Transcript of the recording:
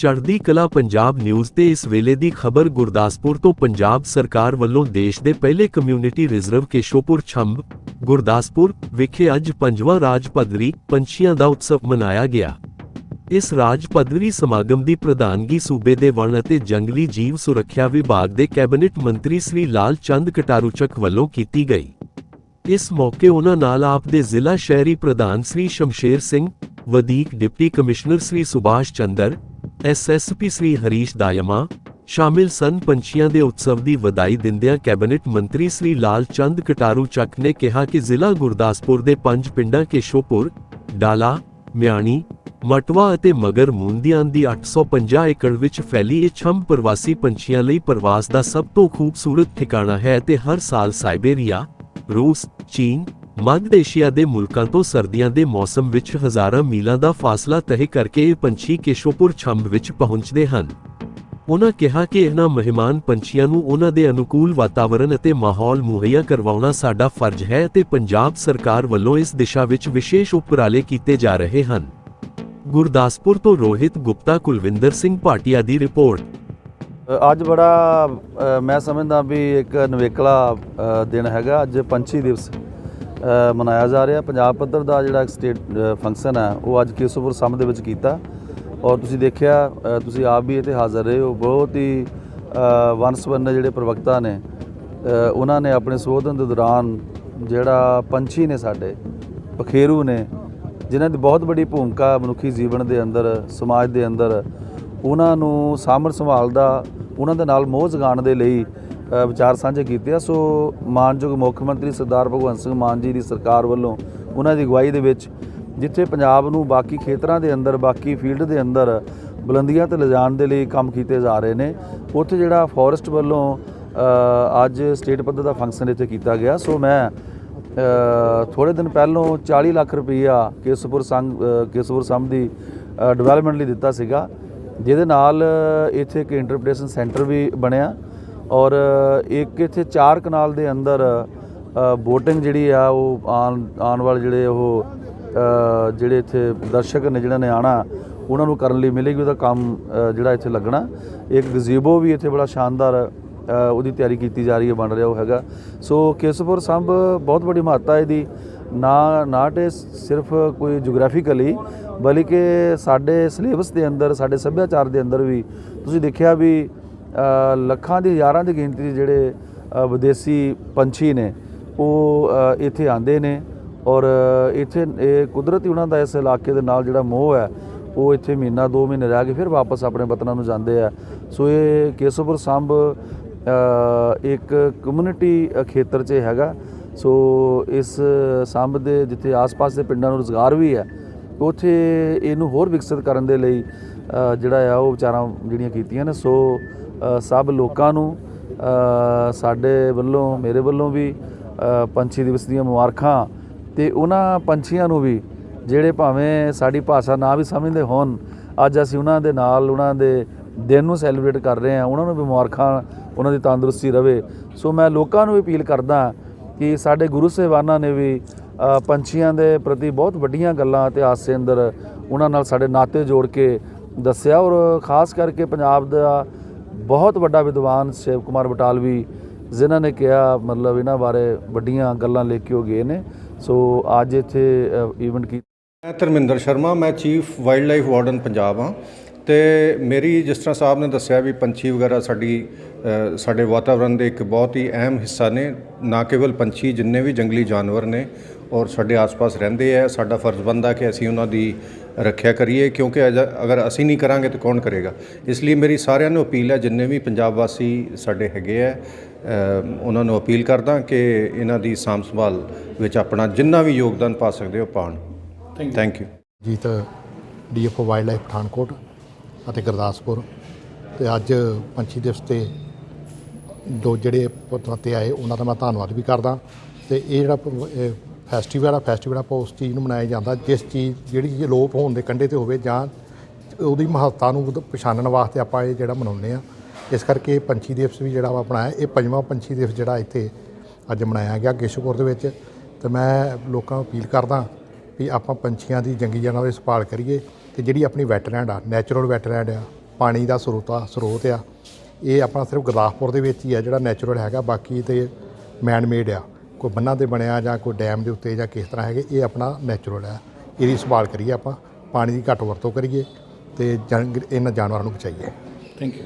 ਚੜ੍ਹਦੀ ਕਲਾ ਪੰਜਾਬ ਨਿਊਜ਼ ਤੇ ਇਸ ਵੇਲੇ ਦੀ ਖਬਰ ਗੁਰਦਾਸਪੁਰ ਤੋਂ ਪੰਜਾਬ ਸਰਕਾਰ ਵੱਲੋਂ ਦੇਸ਼ ਦੇ ਪਹਿਲੇ ਕਮਿਊਨਿਟੀ ਰਿਜ਼ਰਵ ਕੇਸ਼ੋਪੁਰ ਛੰਬ, ਗੁਰਦਾਸਪੁਰ ਵਿਖੇ ਅੱਜ ਪੰਜਵਾਂ ਰਾਜ ਪੱਧਰੀ ਪੰਛੀਆਂ ਦਾ ਉਤਸਵ ਮਨਾਇਆ ਗਿਆ। ਇਸ ਰਾਜ ਪੱਧਰੀ ਸਮਾਗਮ ਦੀ ਪ੍ਰਧਾਨਗੀ ਸੂਬੇ ਦੇ ਵਣ ਅਤੇ ਜੰਗਲੀ ਜੀਵ ਸੁਰੱਖਿਆ ਵਿਭਾਗ ਦੇ ਕੈਬਨਿਟ ਮੰਤਰੀ ਸ੍ਰੀ ਲਾਲ ਚੰਦ ਕਟਾਰੂਚਕ ਵੱਲੋਂ ਕੀਤੀ ਗਈ। ਇਸ ਮੌਕੇ ਉਹਨਾਂ ਨਾਲ ਆਪ ਦੇ ਜ਼ਿਲ੍ਹਾ ਸ਼ਹਿਰੀ ਪ੍ਰਧਾਨ ਸ੍ਰੀ ਸ਼ਮਸ਼ੇਰ ਸਿੰਘ, ਵਧੀਕ deputy commissioner Shri Subhash Chander SSP Shri Harish Daima ਸ਼ਾਮਿਲ ਸਨ ਪੰਛੀਆਂ ਦੇ ਉਤਸਵ ਦੀ ਵਧਾਈ ਦਿੰਦਿਆਂ ਕੈਬਨਿਟ ਮੰਤਰੀ ਸ੍ਰੀ ਲਾਲ ਚੰਦ ਕਟਾਰੂ ਚੱਕ ਨੇ ਕਿਹਾ ਕਿ ਜ਼ਿਲ੍ਹਾ ਗੁਰਦਾਸਪੁਰ ਦੇ ਪੰਜ ਪਿੰਡਾਂ ਕੇਸ਼ੋਪੁਰ, ਡਾਲਾ, ਮਿਆਣੀ, ਮਟਵਾ ਅਤੇ ਮਗਰ ਮੁੰਦੀਆਂ ਦੀ 850 ਏਕੜ ਵਿੱਚ ਫੈਲੀ ਇਹ ਛੰਭ ਪ੍ਰਵਾਸੀ ਪੰਛੀਆਂ ਲਈ ਪ੍ਰਵਾਸ ਦਾ ਸਭ ਤੋਂ ਖੂਬਸੂਰਤ ਠਿਕਾਣਾ ਹੈ ਤੇ ਹਰ ਸਾਲ ਸਾਈਬੇਰੀਆ ਰੂਸ, ਚੀਨ, ਮੱਧ ਏਸ਼ੀਆ ਦੇ ਮੁਲਕਾਂ ਤੋਂ ਸਰਦੀਆਂ ਦੇ ਮੌਸਮ ਵਿੱਚ ਹਜ਼ਾਰਾਂ ਮੀਲਾਂ ਦਾ ਫਾਸਲਾ ਤਹਿ ਕਰਕੇ ਇਹ ਪੰਛੀ ਕੇਸ਼ੋਪੁਰ ਛੰਭ ਵਿੱਚ ਪਹੁੰਚਦੇ ਹਨ। ਉਨ੍ਹਾਂ ਕਿਹਾ ਕਿ ਇਹਨਾਂ ਮਹਿਮਾਨ ਪੰਛੀਆਂ ਨੂੰ ਉਹਨਾਂ ਦੇ ਅਨੁਕੂਲ ਵਾਤਾਵਰਣ ਅਤੇ ਮਾਹੌਲ ਮੁਹੱਈਆ ਕਰਵਾਉਣਾ ਸਾਡਾ ਫਰਜ਼ ਹੈ ਅਤੇ ਪੰਜਾਬ ਸਰਕਾਰ ਵੱਲੋਂ ਇਸ ਦਿਸ਼ਾ ਵਿੱਚ ਵਿਸ਼ੇਸ਼ ਉਪਰਾਲੇ ਕੀਤੇ ਜਾ ਰਹੇ ਹਨ। ਗੁਰਦਾਸਪੁਰ ਤੋਂ ਰੋਹਿਤ ਗੁਪਤਾ, ਕੁਲਵਿੰਦਰ ਸਿੰਘ ਭਾਟੀਆ ਦੀ ਰਿਪੋਰਟ। ਅੱਜ ਬੜਾ ਮੈਂ ਸਮਝਦਾ ਵੀ ਇੱਕ ਨਵੇਕਲਾ ਦਿਨ ਹੈਗਾ। ਅੱਜ ਪੰਛੀ ਦਿਵਸ ਮਨਾਇਆ ਜਾ ਰਿਹਾ। ਪੰਜਾਬ ਪੱਧਰ ਦਾ ਜਿਹੜਾ ਇੱਕ ਸਟੇਟ ਫੰਕਸ਼ਨ ਹੈ ਉਹ ਅੱਜ ਕੇਸੋਪੁਰ ਸਮ ਦੇ ਵਿੱਚ ਕੀਤਾ। ਔਰ ਤੁਸੀਂ ਦੇਖਿਆ ਤੁਸੀਂ ਆਪ ਵੀ ਇੱਥੇ ਹਾਜ਼ਰ ਰਹੇ ਹੋ। ਬਹੁਤ ਹੀ ਅ, ਵੰਨ-ਸੁਵੰਨੇ ਜਿਹੜੇ ਪ੍ਰਵਕਤਾ ਨੇ ਉਹਨਾਂ ਨੇ ਆਪਣੇ ਸੰਬੋਧਨ ਦੇ ਦੌਰਾਨ ਜਿਹੜਾ ਪੰਛੀ ਨੇ ਸਾਡੇ ਪਖੇਰੂ ਨੇ ਜਿਨ੍ਹਾਂ ਦੀ ਬਹੁਤ ਵੱਡੀ ਭੂਮਿਕਾ ਮਨੁੱਖੀ ਜੀਵਨ ਦੇ ਅੰਦਰ ਸਮਾਜ ਦੇ ਅੰਦਰ ਉਹਨਾਂ ਨੂੰ ਸਾਂਭਣ ਸੰਭਾਲ ਦਾ ਉਹਨਾਂ ਦੇ ਨਾਲ ਮੋਹ ਜਗਾਉਣ ਦੇ ਲਈ ਵਿਚਾਰ ਸਾਂਝੇ ਕੀਤੇ ਆ। ਸੋ ਮਾਨਯੋਗ ਮੁੱਖ ਮੰਤਰੀ ਸਰਦਾਰ ਭਗਵੰਤ ਸਿੰਘ ਮਾਨ ਜੀ ਦੀ ਸਰਕਾਰ ਵੱਲੋਂ ਉਹਨਾਂ ਦੀ ਅਗਵਾਈ ਦੇ ਵਿੱਚ ਜਿੱਥੇ ਪੰਜਾਬ ਨੂੰ ਬਾਕੀ ਖੇਤਰਾਂ ਦੇ ਅੰਦਰ ਬਾਕੀ ਫੀਲਡ ਦੇ ਅੰਦਰ ਬੁਲੰਦੀਆਂ ਤੇ ਲਿਜਾਣ ਦੇ ਲਈ ਕੰਮ ਕੀਤੇ ਜਾ ਰਹੇ ਨੇ ਉੱਥੇ ਜਿਹੜਾ ਫੋਰੈਸਟ ਵੱਲੋਂ ਅੱਜ ਸਟੇਟ ਪੱਧਰ ਦਾ ਫੰਕਸ਼ਨ ਇੱਥੇ ਕੀਤਾ ਗਿਆ। ਸੋ ਮੈਂ ਅ, ਥੋੜੇ ਦਿਨ ਪਹਿਲੋਂ 40 ਲੱਖ ਰੁਪਈਆ ਕੇਸਪੁਰ ਸੰਘ ਕੇਸਪੁਰ ਸੰਘ ਦੀ ਡਿਵੈਲਪਮੈਂਟ ਲਈ ਦਿੱਤਾ ਸੀਗਾ। ਜਿਹਦੇ ਨਾਲ ਇੱਥੇ ਇੱਕ ਇੰਟਰਪ੍ਰੀਟੇਸ਼ਨ ਸੈਂਟਰ ਵੀ ਬਣਿਆ ਔਰ ਇੱਕ ਇੱਥੇ ਚਾਰ ਕਨਾਲ ਦੇ ਅੰਦਰ ਬੋਟਿੰਗ ਜਿਹੜੀ ਆ ਉਹ ਆਉਣ ਆਉਣ ਵਾਲੇ ਜਿਹੜੇ ਉਹ ਜਿਹੜੇ ਇੱਥੇ ਦਰਸ਼ਕ ਨੇ, ਜਿਹਨਾਂ ਨੇ ਆਣਾ ਉਹਨਾਂ ਨੂੰ ਕਰਨ ਲਈ ਮਿਲੇਗੀ, ਉਹਦਾ ਕੰਮ ਜਿਹੜਾ ਇੱਥੇ ਲੱਗਣਾ। ਇੱਕ ਗਜ਼ੀਬੋ ਵੀ ਇੱਥੇ ਬੜਾ ਸ਼ਾਨਦਾਰ ਉਹਦੀ ਤਿਆਰੀ ਕੀਤੀ ਜਾ ਰਹੀ ਹੈ, ਬਣ ਰਿਹਾ ਉਹ ਹੈਗਾ। ਸੋ ਕੇਸਪੁਰ ਸੰਭ ਬਹੁਤ ਵੱਡੀ ਮਹੱਤਤਾ ਇਹਦੀ। ਨਾ ਨਾਟ ਇਹ ਸਿਰਫ ਕੋਈ ਜੀਓਗ੍ਰਾਫੀਕਲੀ ਬਲਕਿ ਸਾਡੇ ਸਿਲੇਬਸ ਦੇ ਅੰਦਰ, ਸਾਡੇ ਸੱਭਿਆਚਾਰ ਦੇ ਅੰਦਰ ਵੀ ਤੁਸੀਂ ਦੇਖਿਆ ਵੀ ਲੱਖਾਂ ਦੀ, ਹਜ਼ਾਰਾਂ ਦੀ ਗਿਣਤੀ 'ਚ ਜਿਹੜੇ ਵਿਦੇਸੀ ਪੰਛੀ ਨੇ, ਉਹ ਇੱਥੇ ਆਉਂਦੇ ਨੇ ਔਰ ਇੱਥੇ, ਇਹ ਕੁਦਰਤੀ ਉਹਨਾਂ ਦਾ ਇਸ ਇਲਾਕੇ ਦੇ ਨਾਲ ਜਿਹੜਾ ਮੋਹ ਹੈ, ਉਹ ਇੱਥੇ ਮਹੀਨਾ 2 ਮਹੀਨੇ ਰਹਿ ਕੇ ਫਿਰ ਵਾਪਸ ਆਪਣੇ ਵਤਨਾਂ ਨੂੰ ਜਾਂਦੇ ਆ। ਸੋ ਇਹ ਕੇਸੋਪੁਰ ਸੰਭ ਇੱਕ ਕਮਿਊਨਿਟੀ ਖੇਤਰ 'ਚ ਹੈਗਾ। ਸੋ ਇਸ ਸੰਭ ਦੇ ਜਿੱਥੇ ਆਸ-ਪਾਸ ਦੇ ਪਿੰਡਾਂ ਨੂੰ ਰੋਜ਼ਗਾਰ ਵੀ ਹੈ, ਉੱਥੇ ਇਹਨੂੰ ਹੋਰ ਵਿਕਸਿਤ ਕਰਨ ਦੇ ਲਈ ਜਿਹੜਾ ਆ ਉਹ ਵਿਚਾਰਾਂ ਜਿਹੜੀਆਂ ਕੀਤੀਆਂ ਨੇ, ਸੋ ਸਭ ਲੋਕਾਂ ਨੂੰ ਸਾਡੇ ਵੱਲੋਂ, ਮੇਰੇ ਵੱਲੋਂ ਵੀ ਪੰਛੀ ਦਿਵਸ ਦੀਆਂ ਮੁਬਾਰਕਾਂ ਤੇ ਉਹਨਾਂ ਪੰਛੀਆਂ ਨੂੰ ਵੀ, ਜਿਹੜੇ ਭਾਵੇਂ ਸਾਡੀ ਭਾਸ਼ਾ ਨਾ ਵੀ ਸਮਝਦੇ ਹੋਣ, ਅੱਜ ਅਸੀਂ ਉਹਨਾਂ ਦੇ ਨਾਲ, ਉਹਨਾਂ ਦੇ ਦਿਨ ਨੂੰ ਸੈਲੀਬ੍ਰੇਟ ਕਰ ਰਹੇ ਹਾਂ, ਉਹਨਾਂ ਨੂੰ ਵੀ ਮੁਬਾਰਕਾਂ, ਉਹਨਾਂ ਦੀ ਤੰਦਰੁਸਤੀ ਰਵੇ। ਸੋ ਮੈਂ ਲੋਕਾਂ ਨੂੰ ਵੀ ਅਪੀਲ ਕਰਦਾ ਕਿ ਸਾਡੇ ਗੁਰੂ ਸਾਹਿਬਾਨਾਂ ਨੇ ਵੀ ਪੰਛੀਆਂ ਦੇ ਪ੍ਰਤੀ ਬਹੁਤ ਵੱਡੀਆਂ ਗੱਲਾਂ ਇਤਿਹਾਸ ਦੇ ਅੰਦਰ ਉਹਨਾਂ ਨਾਲ ਸਾਡੇ ਨਾਤੇ ਜੋੜ ਕੇ ਦੱਸਿਆ ਔਰ ਖਾਸ ਕਰਕੇ ਪੰਜਾਬ ਦਾ ਬਹੁਤ ਵੱਡਾ ਵਿਦਵਾਨ ਸ਼ਿਵ ਕੁਮਾਰ ਬਟਾਲਵੀ, ਜਿਨ੍ਹਾਂ ਨੇ ਕਿਹਾ ਮਤਲਬ ਇਹਨਾਂ ਬਾਰੇ ਵੱਡੀਆਂ ਗੱਲਾਂ ਲੈ ਕੇ ਉਹ ਗਏ ਨੇ। ਸੋ ਅੱਜ ਇੱਥੇ ਈਵੈਂਟ ਕੀ ਮੈਂ ਧਰਮਿੰਦਰ ਸ਼ਰਮਾ, ਮੈਂ chief wildlife warden Punjab ਹਾਂ ਤੇ ਮੇਰੀ ਜਿਸ ਤਰ੍ਹਾਂ ਸਾਹਿਬ ਨੇ ਦੱਸਿਆ ਵੀ ਪੰਛੀ ਵਗੈਰਾ ਸਾਡੀ ਸਾਡੇ ਵਾਤਾਵਰਣ ਦੇ ਇੱਕ ਬਹੁਤ ਹੀ ਅਹਿਮ ਹਿੱਸਾ ਨੇ ਨਾ ਕੇਵਲ ਪੰਛੀ ਜਿੰਨੇ ਵੀ ਜੰਗਲੀ ਜਾਨਵਰ ਨੇ ਔਰ ਸਾਡੇ ਆਸ-ਪਾਸ ਰਹਿੰਦੇ ਆ ਸਾਡਾ ਫਰਜ਼ ਬਣਦਾ ਕਿ ਅਸੀਂ ਉਹਨਾਂ ਦੀ ਰੱਖਿਆ ਕਰੀਏ ਕਿਉਂਕਿ ਅਜ- ਅਗਰ ਅਸੀਂ ਨਹੀਂ ਕਰਾਂਗੇ ਤਾਂ ਕੌਣ ਕਰੇਗਾ? ਇਸ ਲਈ ਮੇਰੀ ਸਾਰਿਆਂ ਨੂੰ ਅਪੀਲ ਹੈ ਜਿੰਨੇ ਵੀ ਪੰਜਾਬ ਵਾਸੀ ਸਾਡੇ ਹੈਗੇ ਆ ਉਹਨਾਂ ਨੂੰ ਅਪੀਲ ਕਰਦਾ ਕਿ ਇਹਨਾਂ ਦੀ ਸਾਂਭ ਸੰਭਾਲ ਵਿੱਚ ਆਪਣਾ ਜਿੰਨਾ ਵੀ ਯੋਗਦਾਨ ਪਾ ਸਕਦੇ ਹੋ ਪਾਉਣ। Thank you Jeet DFO wildlife Pathankot ਅਤੇ ਗੁਰਦਾਸਪੁਰ। ਤੇ ਅੱਜ ਪੰਛੀ ਦਿਵਸ ਤੇ ਦੋ ਜਿਹੜੇ ਪਤਵੰਤੇ ਆਏ, ਉਹਨਾਂ ਦਾ ਮੈਂ ਧੰਨਵਾਦ ਵੀ ਕਰਦਾ। ਤੇ ਇਹ ਜਿਹੜਾ ਫੈਸਟੀਵਲ ਆ ਫੈਸਟੀਵਲ ਆਪਾਂ ਉਸ ਚੀਜ਼ ਨੂੰ ਮਨਾਇਆ ਜਾਂਦਾ, ਜਿਸ ਚੀਜ਼, ਜਿਹੜੀ ਚੀਜ਼ ਲੋਪ ਹੋਣ ਦੇ ਕੰਢੇ ਤੇ ਹੋਵੇ ਜਾਂ ਉਹਦੀ ਮਹੱਤਤਾ ਨੂੰ ਪਛਾਣਨ ਵਾਸਤੇ ਆਪਾਂ ਇਹ ਜਿਹੜਾ ਮਨਾਉਂਦੇ ਆ। ਇਸ ਕਰਕੇ ਪੰਛੀ ਦਿਵਸ ਵੀ ਜਿਹੜਾ ਵਾ ਬਣਾਇਆ ਇਹ ਪੰਜਵਾਂ ਪੰਛੀ ਦਿਵਸ ਜਿਹੜਾ ਇੱਥੇ ਅੱਜ ਮਨਾਇਆ ਗਿਆ ਕੇਸ਼ਵਪੁਰ ਦੇ ਵਿੱਚ। ਤੇ ਮੈਂ ਲੋਕਾਂ ਨੂੰ ਅਪੀਲ ਕਰਦਾ ਵੀ ਆਪਾਂ ਪੰਛੀਆਂ ਦੀ ਜੰਗੀ ਜਾਨਵਰਾਂ ਦੀ ਸੰਭਾਲ ਕਰੀਏ ਤੇ ਜਿਹੜੀ ਆਪਣੀ ਵੈਟਲੈਂਡ ਆ ਨੈਚੁਰਲ ਵੈਟਲੈਂਡ ਆ, ਪਾਣੀ ਦਾ ਸਰੋਤ ਆ ਸਰੋਤ ਆ ਇਹ ਆਪਣਾ ਸਿਰਫ ਗੁਰਦਾਸਪੁਰ ਦੇ ਵਿੱਚ ਹੀ ਆ ਜਿਹੜਾ ਨੈਚੁਰਲ ਹੈਗਾ, ਬਾਕੀ ਤੇ ਮੈਨ ਮੇਡ ਆ। ਕੋਈ ਬੰਨਾਂ ਤੇ ਬਣਿਆ ਜਾਂ ਕੋਈ ਡੈਮ ਦੇ ਉੱਤੇ ਜਾਂ ਕਿਸ ਤਰ੍ਹਾਂ ਹੈਗੇ, ਇਹ ਆਪਣਾ ਨੈਚੁਰਲ ਆ ਇਹਦੀ ਸੰਭਾਲ ਕਰੀਏ ਆਪਾਂ, ਪਾਣੀ ਦੀ ਘੱਟ ਵਰਤੋਂ ਕਰੀਏ ਤੇ ਜੰਗ ਇਹਨਾਂ ਜਾਨਵਰਾਂ ਨੂੰ ਬਚਾਈਏ। Thank you